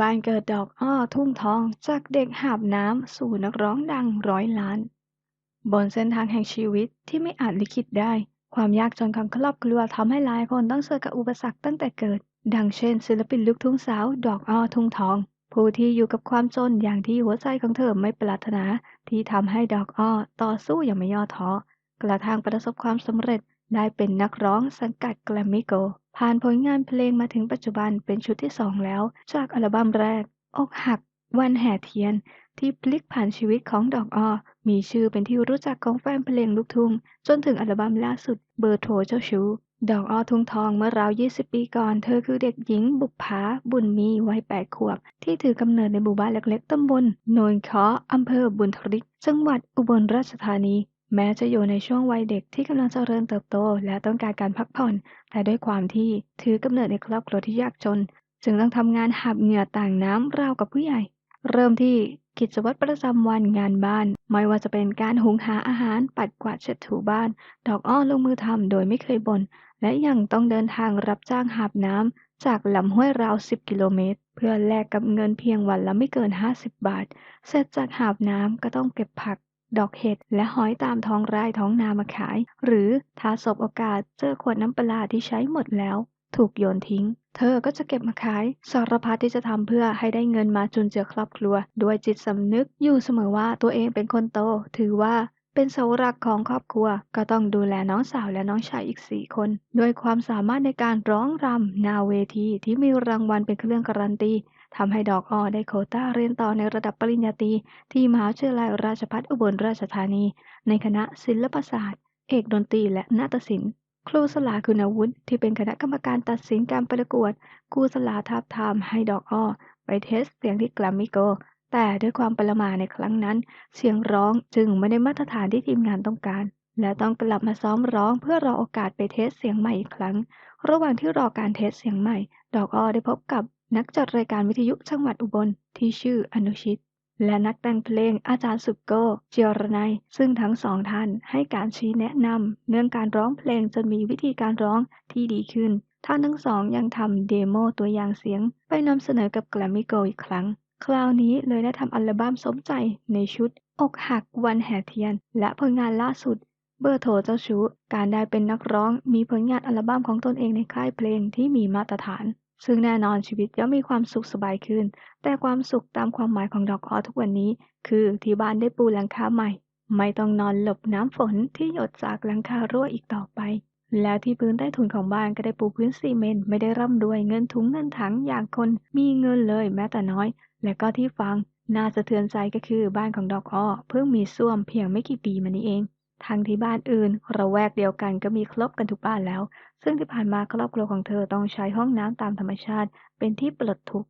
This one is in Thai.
บ้านเกิดดอกอ้อทุ่งทองจากเด็กหาบน้ำสู่นักร้องดังร้อยล้าน บนเส้นทางแห่งชีวิตที่ไม่อาจลิขิตได้ ความยากจนของครอบครัวทำให้หลายคนต้องเจอกับอุปสรรคตั้งแต่เกิด ดังเช่น ศิลปินลูกทุ่งสาว ดอกอ้อทุ่งทอง ผู้ที่อยู่กับความจนอย่างที่หัวใจของเธอไม่ปรารถนา ที่ทำให้ดอกอ้อต่อสู้อย่างไม่ย่อท้อกระทั่งประสบความสำเร็จได้เป็นนักร้องสังกัดแกรมมี่โก ผ่านผลงานเพลงมาถึงปัจจุบันเป็นชุดที่สองแล้ว จากอัลบั้มแรก อกหัก วันแห่เทียน ที่พลิกผ่านชีวิตของดอกอ้อมีชื่อเป็นที่รู้จักของแฟนเพลงลูกทุ่งจนถึงอัลบั้มล่าสุดเบอร์โทรเจ้าชู้ดอกอ้อทุ่งทองเมื่อราว 20 ปีก่อน เธอคือเด็กหญิงบุกผาบุญมีวัย 8 ขวบ ที่ถือกำเนิดในหมู่บ้านเล็กๆตำบลโนนเคาะอำเภอบุญทริก จังหวัดอุบลราชธานี แม้จะอยู่ในช่วงวัยเด็กที่กำลังเจริญเติบโต และต้องการการพักผ่อน แต่ด้วยความที่ถือกำเนิดในครอบครัวที่ยากจน จึงต้องทำงานหาบเหงื่อต่างน้ำราวกับผู้ใหญ่ เริ่มที่กิจวัตรประจำวันงานบ้าน ไม่ว่าจะเป็นการหุงหาอาหารปัดกวาดเช็ดถูบ้าน ดอกอ้อลงมือทำโดยไม่เคยบน่นและยังต้องเดินทางรับจ้างหาบน้ำจากลำห้วยราว 10 กิโลเมตร เพื่อแลกกับเงินเพียงวันละไม่เกิน 50 บาท เสร็จจากหาบน้ำก็ต้องเก็บผัก ดอกเห็ด และหอยตามท้องไร่ท้องนามาขาย หรือถ้าสบโอกาสเจอขวดน้ำปลาที่ใช้หมดแล้ว ถูกโยนทิ้ง เธอก็จะเก็บมาขาย สารพัดที่จะทำเพื่อให้ได้เงินมาจุนเจือครอบครัว ด้วยจิตสำนึกอยู่เสมอว่าตัวเองเป็นคนโต ถือว่า เป็นเสาหลักของครอบครัว ก็ต้องดูแลน้องสาวและน้องชายอีกสี่คน ด้วยความสามารถในการร้องรำนาเวทีที่มีรางวัลเป็นเครื่องการันตีทำให้ดอกอ้อได้โคต้าเรียนต่อในระดับปริญญาตรีที่มหาวิทยาลัยราชภัฏอุบลราชธานี ในคณะศิลปศาสตร์ เอกดนตรีและนาฏศิลป์ครูสลาคุณวุฒิที่เป็นคณะกรรมการตัดสินการประกวดครูสลาทาบทามให้ดอกอ้อ ไปเทสเสียงที่แกรมมี่โก แต่ด้วยความประมาทในครั้งนั้น เสียงร้องจึงไม่ได้มาตรฐานที่ทีมงานต้องการ และต้องกลับมาซ้อมร้องเพื่อรอโอกาสไปเทสเสียงใหม่อีกครั้ง ระหว่างที่รอการเทสเสียงใหม่ ดอกอ้อได้พบกับนักจัดรายการวิทยุจังหวัดอุบลที่ชื่ออนุชิต และนักแต่งเพลงอาจารย์สุกโกเจียรนัย ซึ่งทั้งสองท่านให้การชี้แนะนำเรื่องการร้องเพลงจนมีวิธีการร้องที่ดีขึ้นท่านทั้งสองยังทำเดโมตัวอย่างเสียงไปนำเสนอกับแกรมมี่โกอีกครั้ง คราวนี้เลยได้ทำอัลบั้มสมใจในชุด อกหักวันแห่เทียน และผลงานล่าสุด เบอร์โทรเจ้าชู้ การได้เป็นนักร้องมีผลงานอัลบั้มของตนเองในค่ายเพลงที่มีมาตรฐาน ซึ่งแน่นอนชีวิตย่อมมีความสุขสบายขึ้น แต่ความสุขตามความหมายของดอกอ้อทุกวันนี้ คือที่บ้านได้ปูหลังคาใหม่ ไม่ต้องนอนหลบน้ำฝนที่หยดจากหลังคารั่วอีกต่อไปแล้วที่พื้นใต้ถุนของบ้านก็ได้ปูพื้นซีเมนต์ไม่ได้ร่ำรวยเงินถุงเงินถังอย่างคนมีเงินเลยแม้แต่น้อย และก็ที่ฟังน่าสะเทือนใจก็คือบ้านของดอกอ้อเพิ่งมีส้วมเพียงไม่กี่ปีมานี้เอง ทั้งที่บ้านอื่นระแวกเดียวกันก็มีครบกันทุกบ้านแล้ว ซึ่งที่ผ่านมาครอบครัวของเธอต้องใช้ห้องน้ำตามธรรมชาติ เป็นที่ปลดทุกข์